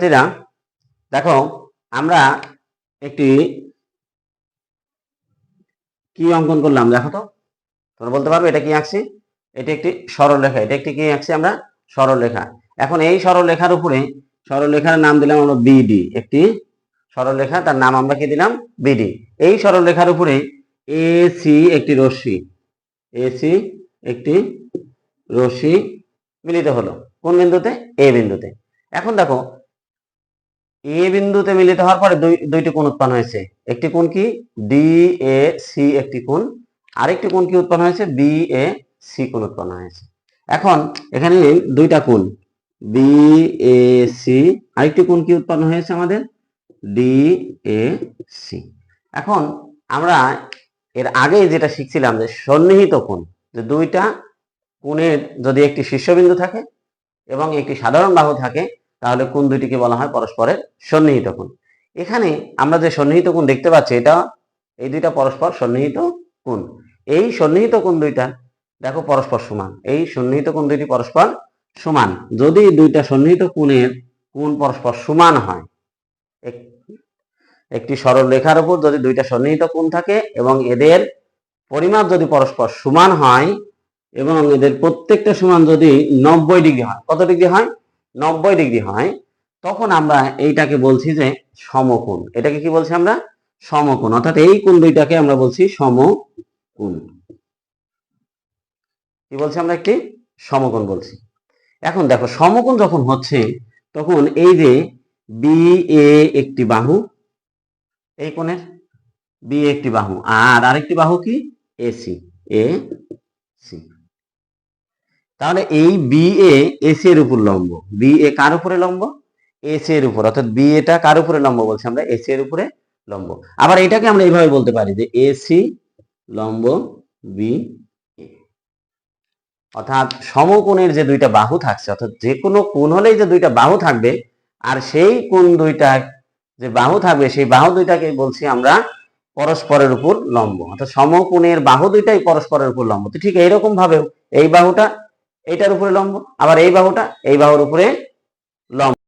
শিক্ষার্থীরা দেখো, আমরা একটি কি অঙ্কন করলাম? দেখো তো, তোমরা বলতে পারবে এটা কি আঁকছি? এটি একটি সরলরেখা, এটা একটি কি আঁকছি আমরা? সরলরেখা। এখন এই সরলরেখার উপরে, সরলরেখার নাম দিলাম আমরা বিডি, একটি সরলরেখা, তার নাম আমরা কি দিলাম? বিডি। এই সরলরেখার উপরে এসি একটি রশ্মি, এসি একটি রশ্মি মিলিত হলো। কোন বিন্দুতে? এ বিন্দুতে। এখন দেখো এ বিন্দুতে মিলিত হওয়ার পরে দুই, দুইটি কোণ উৎপন্ন হয়েছে। একটি কোণ কি? ডি এ সি একটি কোণ। আরেকটি কোণ কি উৎপন্ন হয়েছে? বি এ সি কোণ উৎপন্ন হয়েছে। এখন এখানে দুইটা কোণ। বি এ সি আরেকটি কোণ কি উৎপন্ন হয়েছে আমাদের? ডি এ সি এখন আমরা এর আগে যেটা শিখছিলাম যে সন্নিহিত কোণ, যে দুইটা কোণের যদি একটি শীর্ষবিন্দু থাকে এবং একটি সাধারণ বাহু থাকে তাহলে কোন দুইটিকে বলা হয় পরস্পরের সন্নিহিত কোণ। এখানে আমরা যে সন্নিহিত কোণ দেখতে পাচ্ছি, এটা এই দুইটা পরস্পর সন্নিহিত কোণ। এই সন্নিহিত কোণ দুইটা, দেখো পরস্পর সমান। এই সন্নিহিত কোণ দুইটি পরস্পর সমান। যদি দুইটা সন্নিহিত কোণের কোণ পরস্পর সমান হয়, এক- একটি সরল রেখার উপর যদি দুইটা সন্নিহিত কোণ থাকে এবং এদের পরিমাপ যদি পরস্পর সমান হয়, এবং এদের প্রত্যেকটা সমান যদি নব্বই ডিগ্রি হয়, কত ডিগ্রি হয়? নব্বই ডিগ্রি হয়, তখন আমরা এইটাকে বলছি যে সমকোণ। এটাকে কি বলছি আমরা? সমকোণ। অর্থাৎ এই কোণ দুইটাকে আমরা বলছি সমকোণ। কি বলছি আমরা একটি? সমকোণ বলছি। এখন দেখো, সমকোণ যখন হচ্ছে, তখন এই যে বি এ একটি বাহু, এই কোণের? বি একটি বাহু। আর আরেকটি বাহু কি? এসি এ সি তাহলে এই বি এ এসি এর উপর লম্ব। বি এ কার উপরে লম্ব? এসি এর উপর। অর্থাৎ বি এটা কার উপরে লম্ব বলছি আমরা? এসি এর উপরে লম্ব। আবার এটাকে আমরা এইভাবে বলতে পারি যে এসি লম্ব বি অর্থাৎ সমকোণের যে দুইটা বাহু থাকছে, অর্থাৎ যে কোনো কোণ হলেই যে দুইটা বাহু থাকবে, আর সেই কোণ দুইটা যে বাহু থাকবে, সেই বাহু দুইটাকে বলছি আমরা পরস্পরের উপর লম্ব। অর্থাৎ সমকোণের বাহু দুইটাই পরস্পরের উপর লম্ব। তো ঠিক এইরকম ভাবেও এই বাহুটা এইটার উপরে লম্ব আবার এই বাহুটা এই বাহুর উপরে লম্ব।